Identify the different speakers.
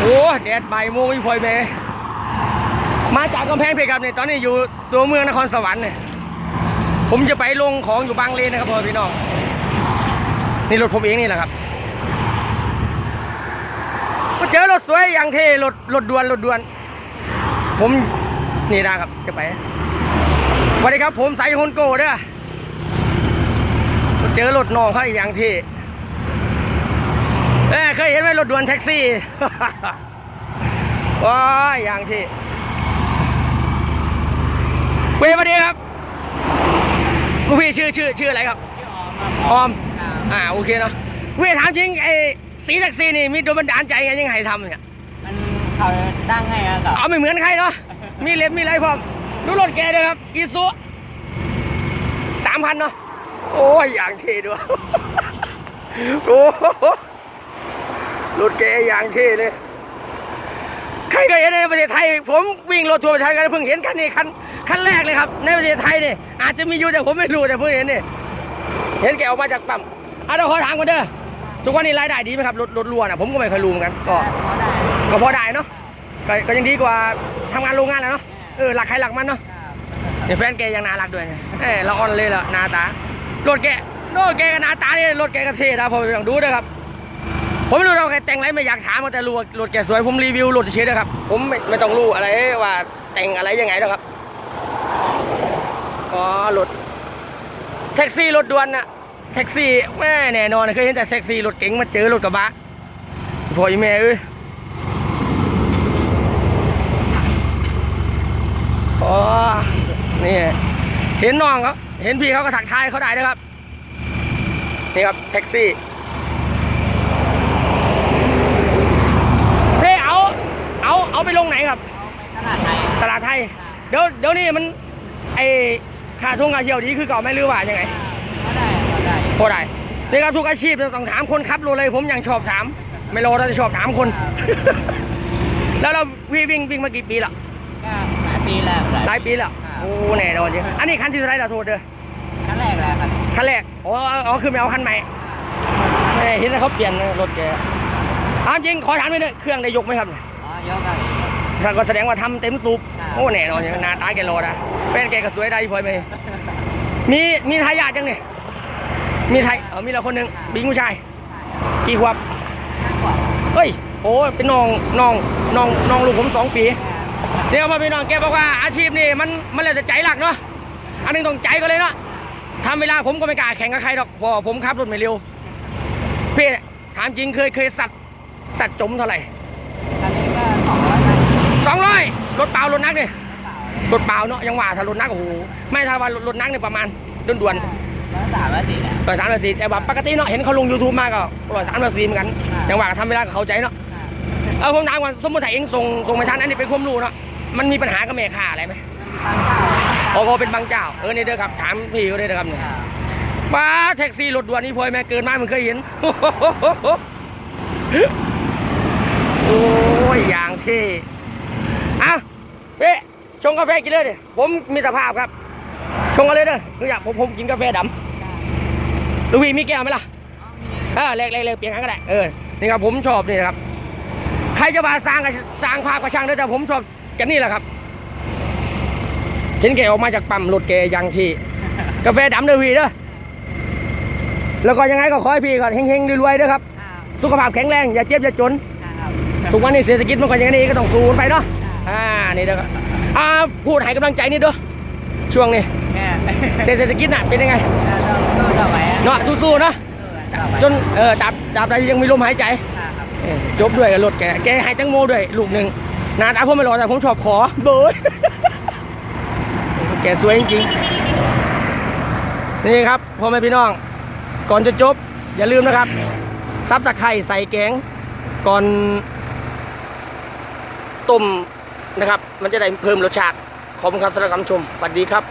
Speaker 1: โอ้แดดใบ่ายโมงอีพลอยเมมาจากกำแพงเพชรครับเนี่ยตอนนี้อยู่ตัวเมืองนครสวรรค์เนี่ยผมจะไปลงของอยู่บางเลนนะครับพ่อพี่น้องนี่รถผมเองนี่แหละครับมาเจอรถสวยอย่างเท่รถรถด่วนรถด่วน ผมนี่นะครับจะไปสวัสดีครับผมสายฮนโก้เด้อมาเจอรถน้องเขาอีอย่างเท่ เอ้ยเคยเห็นไหมรถด่วนแท็กซี่ว้ายอย่างที่เว้ยสวัสดีครับลูกพี่ชื่อชื่อชื่ออะไรครับออมอ่าโอเคเนาะเว้ยถามจริงไอ้สีแท็กซี่นี่มีโดนบันดาลใจไงยังไงทำเนี่ย
Speaker 2: มันเขาตั้งให้อะกับ
Speaker 1: เอาไม่เหมือนใครเนาะมีเล็บมีอะไรพร้อมดูรถแกเลยครับอีซูสามพันเนาะโอ้ยอย่างเท่ด้วยโอ้โห รถแกอย่างเท่เลยใครเคยเห็นในประเทศไทย ผมวิ่งรถทัวร์ประเทศไทยกันเพิ่งเห็นคันนี้คันคันแรกเลยครับ ในประเทศไทยนี่อาจจะมีอยู่แต่ผมไม่รู้แต่เพิ่งเห็นนี่เห็นแกออกมาจากปั๊มอะเดี๋ยวขอถามกันเด้อทุกวันนี้รายได้ดีไหมครับรถรถรัวน่ะผมก็ไม่เคยรู้เหมือนกันก็
Speaker 2: เขาได้
Speaker 1: ก็พอได้เนาะก็ก็ยังดีกว่าทำงานโรงงานแหล้วเนาะเออหลักใครหลักมันเนาะเดี๋ยวแฟนแกยังน่ารักด้วยนะเออเราออนเลยละหน้าตารถแกโน้แกกับหน้าตาเนี่ยรถแกก็เท่นะผมลองดูนะครับ ผมไม่รู้เราแกแต่งอะไรไม่อยากถามแต่รู้ว่ารถแกสวยผมรีวิวรถเฉยๆนะครับ ผมไม่ไม่ต้องรู้อะไรว่าแต่งอะไรยังไงนะครับอ๋อรถแท็กซี่รถด่วนน่ะแท็กซี่แม่แน่นอนเคยเห็นแต่แท็กซี่รถเก๋งมาเจอรถกระบะพ่ออีแม่เอ้ยอ๋อนี่เห็นน้องเขาเห็นพี่เขาก็ถักทายเขาได้นะครับนี่ครับแท็กซี่เฮ้ยเอา เอา เอาไปลงไหนครับ
Speaker 2: ตลาดไทย
Speaker 1: ตลาดไทย เดี๋ยวเดี๋ยวนี้มันไอค่าทุ่งค่าเที่ยวดีคือเก่าไหมหรือว่ายังไง
Speaker 2: เขาได้เขาได้
Speaker 1: พอได้นี่ครับทุกอาชีพเราต้องถามคนขับรถเลย ผมยังชอบถาม ไม่รอเราจะชอบถามคน แล้วเราพี่วิ่งวิ่งมากี่ปีละ
Speaker 2: ก็หลายปีแล้ว
Speaker 1: หลายปีแล้วโอ้แน่นอนจริงอันนี้คันที่เท่าไหรเราโทษเด้อ
Speaker 2: ครั้งแรกแล้วครับ
Speaker 1: คันแรกอ๋ออ๋อคือไม่เอาคันใหม่แม่เห็นแล้วเขาเปลี่ยนรถแกถามจริงขอถามหน่อยเถอะเครื่องได้ยกไหมครับ
Speaker 2: อ๋อยกครับ
Speaker 1: ก็แสดงว่าทำเต็มสูบ
Speaker 2: ครับ
Speaker 1: โอ้แน่นอนอย่างหน้าตาแกรอดอะแฟนแกก็สวยได้พลอยไหมมีมีทายาทยังเนี่ยมีไทยเออมีเราคนหนึ่งบิงผู้ชาย กี่ขวบ
Speaker 2: ห้ากว่า
Speaker 1: เฮ้ยโอ้ยเป็นน้องน้องน้องน้องลูกผมสองปีเดี๋ยวพ่อพี่น้องแกบอกว่าอาชีพนี่มันมันเลยแต่ใจหลักเนาะอันหนึงต้องใจก็เลยเนาะทำเวลาผมก็ไม่กล้าแข่งกับใครหรอกเพราะว่อผมขับรถไม่เร็วพี่ถามจริงเคยเคยสัตว์สัตว์จมเท่าไหร่
Speaker 2: ครั้งนี้ก็สองร้อยไป
Speaker 1: สองร้อย รถเปล่ารถนักเนี่ยรถเปล่าเนาะยังว่าถ้ารถนักโอ้โหไม่ถ้าว่ารถรถนักเนี่ยประมาณด่วน
Speaker 2: ร้อยสามร้อยสี่แล้ว
Speaker 1: ๆร้อยสามร้อยสี่แต่แบบปกติเนาะเห็นเขาลง YouTube มาก็ร้อยสามร้อยสี่เหมือนกันยังว่าก็ทำเวลาก็เข้าใจเนาะเออผมถามว่าสมมติถ้าเองส่งส่งไปทันอันนี้เป็นความรู้เนาะมันมีปัญหากับแม่ค้าอะไรไหม
Speaker 2: ตั้งเก้า
Speaker 1: พอพอเป็นบางเจ้าเออนี่เด้อครับถามพี่เขาได้เด้อครับเนี่ยป้าแท็กซี่รถด่วนนี่พลอยแม่เกินมามันเคยเห็นโอ้ยอย่างเท่อะ เป๊ะชงกาแฟกินเลยดิผมมีสภาพครับ ชงกันเลยเด้อหนูอยากผมผมกินกาแฟดำลูกพี่มีแก้วไหมล่ะเออเล็กๆเล็กเปลี่ยนครั้งก็ได้เออนี่ครับผมชอบนี่นะครับใครจะมาสร้างก็สร้างภาพก็ช่างได้แต่ผมชอบกันนี่แหละครับ เห็นแกออกมาจากปั๊มรถแกอยังที่กาแฟดำเด้อพี่เด้อแล้วก็ยังไงก็ขอให้พี่ก่อนเฮงๆรวยๆเด้อครับ สุขภาพแข็งแรงอย่าเจ็บอย่าจนทุกวันนี้เศรษฐกิจมันก็อย่างนี้ก็ต้องสู้กันไปเนาะ อ่านี่เด้อครับอ่าพูดให้กำลังใจนี่เด้อช่วงนี้
Speaker 2: แม่
Speaker 1: เศรษฐกิจน่ะเป็นยังไง
Speaker 2: ต้องต่อไปอะ
Speaker 1: เนาะสู้ๆเนาะ
Speaker 2: ต่อไป
Speaker 1: จนเออดับดับใดยังมีลมหายใจ
Speaker 2: ครับ
Speaker 1: เออจบด้วยกับรถแกแกให้แตังโมด้วยลูกหนึ่งหน้าตาผมไม่รอแต่ผมชอบขอเบิร์ดแกสวยจริงๆนี่ครับพ่อแม่พี่น้อง ก่อนจะจบ อย่าลืมนะครับซับตะไคร่ใส่แกงก่อนต้ม นะครับ มันจะได้เพิ่มรสชาติขอบคุณครับสำหรับคำชมสวัสดีครับ